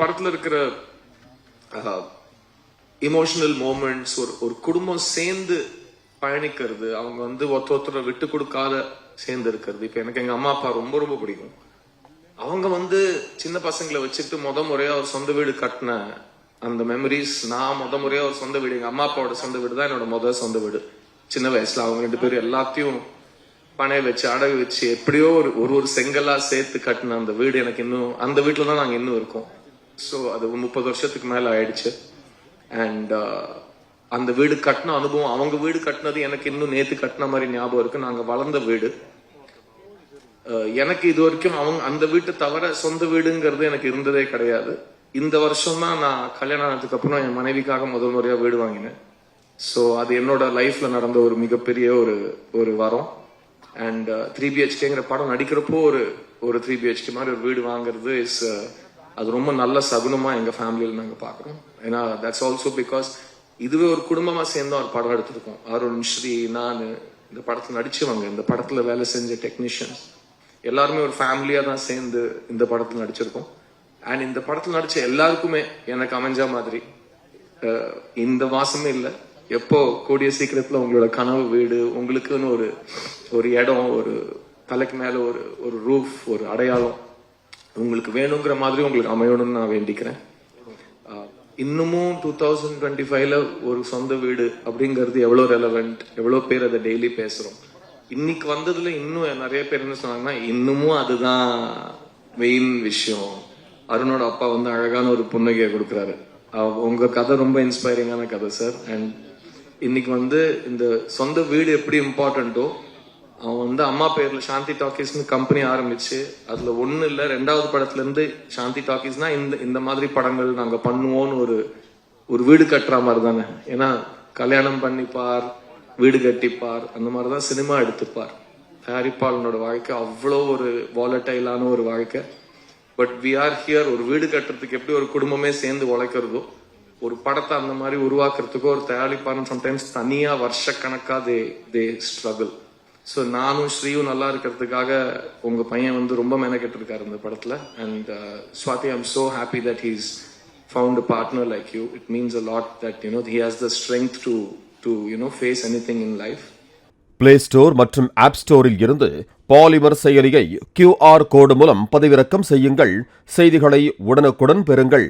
படத்துல இருக்கிற emotional moments ஒரு ஒரு குடும்பம் சேர்ந்து பயணிக்கிறது அவங்க வந்து ஒருத்த ஒருத்தரை விட்டு கொடுக்காத சேர்ந்து இருக்கிறது. இப்ப எனக்கு எங்க அம்மா அப்பா ரொம்ப ரொம்ப பிடிக்கும். அவங்க வந்து சின்ன பசங்களை வச்சுட்டு முத முறையா ஒரு சொந்த வீடு கட்டின அந்த மெமரிஸ் நான் முத முறையா ஒரு சொந்த வீடு எங்க அம்மா அப்பாவோட சொந்த வீடு தான் என்னோட முத சொந்த வீடு. சின்ன வயசுல அவங்க ரெண்டு பேரும் எல்லாத்தையும் பணைய வச்சு அடகு வச்சு எப்படியோ ஒரு ஒரு ஒரு செங்கலா சேர்த்து கட்டின அந்த வீடு எனக்கு இன்னும் அந்த வீட்டுல தான் நாங்க இன்னும் இருக்கோம். ஸோ அது ஒரு முப்பது வருஷத்துக்கு மேலே ஆயிடுச்சு. அண்ட் uh, அந்த வீடு கட்டின அனுபவம் அவங்க வீடு கட்டினது எனக்கு இன்னும் நேத்து கட்டின மாதிரி ஞாபகம் இருக்கு. நாங்கள் வளர்ந்த வீடு. Uh, எனக்கு இது வரைக்கும் அவங்க அந்த வீட்டை தவிர சொந்த வீடுங்கிறது எனக்கு இருந்ததே கிடையாது. இந்த வருஷம் தான் நான் கல்யாணம் ஆனதுக்கு அப்புறம் என் மனைவிக்காக முதல் முறையாக வீடு வாங்கினேன். ஸோ அது என்னோட லைஃப்ல நடந்த ஒரு மிகப்பெரிய ஒரு ஒரு வரம். அண்ட் த்ரீ பிஹெச்கேங்கிற படம் நடிக்கிறப்போ ஒரு ஒரு த்ரீ பிஹெச்கே மாதிரி ஒரு வீடு வாங்குறது இஸ் அது ரொம்ப நல்ல சகுனமாக எங்கள் ஃபேமிலியில் நாங்கள் பார்க்குறோம். ஏன்னா தட்ஸ் ஆல்சோ பிகாஸ் இதுவே ஒரு குடும்பமாக சேர்ந்து ஒரு படம் எடுத்திருக்கோம். அருண் ஸ்ரீ நான் இந்த படத்தில் நடிச்சவங்க இந்த படத்தில் வேலை செஞ்ச டெக்னீஷியன்ஸ் எல்லாருமே ஒரு ஃபேமிலியாக தான் சேர்ந்து இந்த படத்தில் நடிச்சிருக்கோம். அண்ட் இந்த படத்தில் நடித்த எல்லாருக்குமே எனக்கு அமைஞ்ச மாதிரி இந்த மாசமே இல்லை. எப்போ கூடிய சீக்கிரத்தில் உங்களோட கனவு வீடு உங்களுக்குன்னு ஒரு ஒரு இடம் ஒரு தலைக்கு மேலே ஒரு ஒரு ரூஃப் ஒரு அடையாளம் உங்களுக்கு வேணுங்கிற மாதிரி உங்களுக்கு அமையணும்னு நான் வேண்டிக்கிறேன். இன்னமும் டூ தௌசண்ட் டுவெண்ட்டி ஃபைவ்ல ஒரு சொந்த வீடு அப்படிங்கிறது எவ்வளோ ரெலவெண்ட் எவ்வளோ பேர் அதை டெய்லி பேசுகிறோம் இன்னைக்கு வந்ததுல இன்னும் நிறைய பேர் என்ன சொன்னாங்கன்னா இன்னமும் அதுதான் மெயின் விஷயம். அருணோட அப்பா வந்து அழகான ஒரு புன்னகையை கொடுக்குறாரு. உங்க கதை ரொம்ப இன்ஸ்பைரிங்கான கதை சார் அண்ட் இன்னைக்கு வந்து இந்த சொந்த வீடு எப்படி இம்பார்ட்டண்ட்டோ அவன் வந்து அம்மா பேர்ல சாந்தி டாக்கீஸ்னு கம்பெனி ஆரம்பிச்சு அதுல ஒண்ணு இல்ல ரெண்டாவது படத்துல இருந்து சாந்தி டாக்கீஸ்னா இந்த இந்த மாதிரி படங்கள் நாங்க பண்ணுவோம்னு ஒரு ஒரு வீடு கட்டுற மாதிரி தானே. ஏன்னா கல்யாணம் பண்ணிப்பார் வீடு கட்டிப்பார் அந்த மாதிரிதான் சினிமா எடுத்துப்பார். தயாரிப்பாளனோட வாழ்க்கை அவ்வளோ ஒரு வாலட்டைலான ஒரு வாழ்க்கை. பட் வி ஆர் ஹியர் ஒரு வீடு கட்டுறதுக்கு எப்படி ஒரு குடும்பமே சேர்ந்து உழைக்கிறதோ ஒரு படத்தை அந்த மாதிரி உருவாக்குறதுக்கோ ஒரு தயாரிப்பாளன் சம்டைம்ஸ் தனியா வருஷக்கணக்கா தே தே ஸ்ட்ரகிள் ஸோ நானும் ஸ்ரீயும் நல்லா இருக்கிறதுக்காக உங்க பையன் வந்து ரொம்ப மெனக்கெட்டு இருக்காரு இந்த படத்துல. And Swathi I'm so happy that he's found partner like you it means a lot that that you he has the the to to to you know face anything in play store மற்றும் app ஸ்டோரில் இருந்து polymer செயலியை QR code மூலம் பதிவிறக்கம் செய்யுங்கள். செய்திகளை உடனுக்குடன் பெறுங்கள்.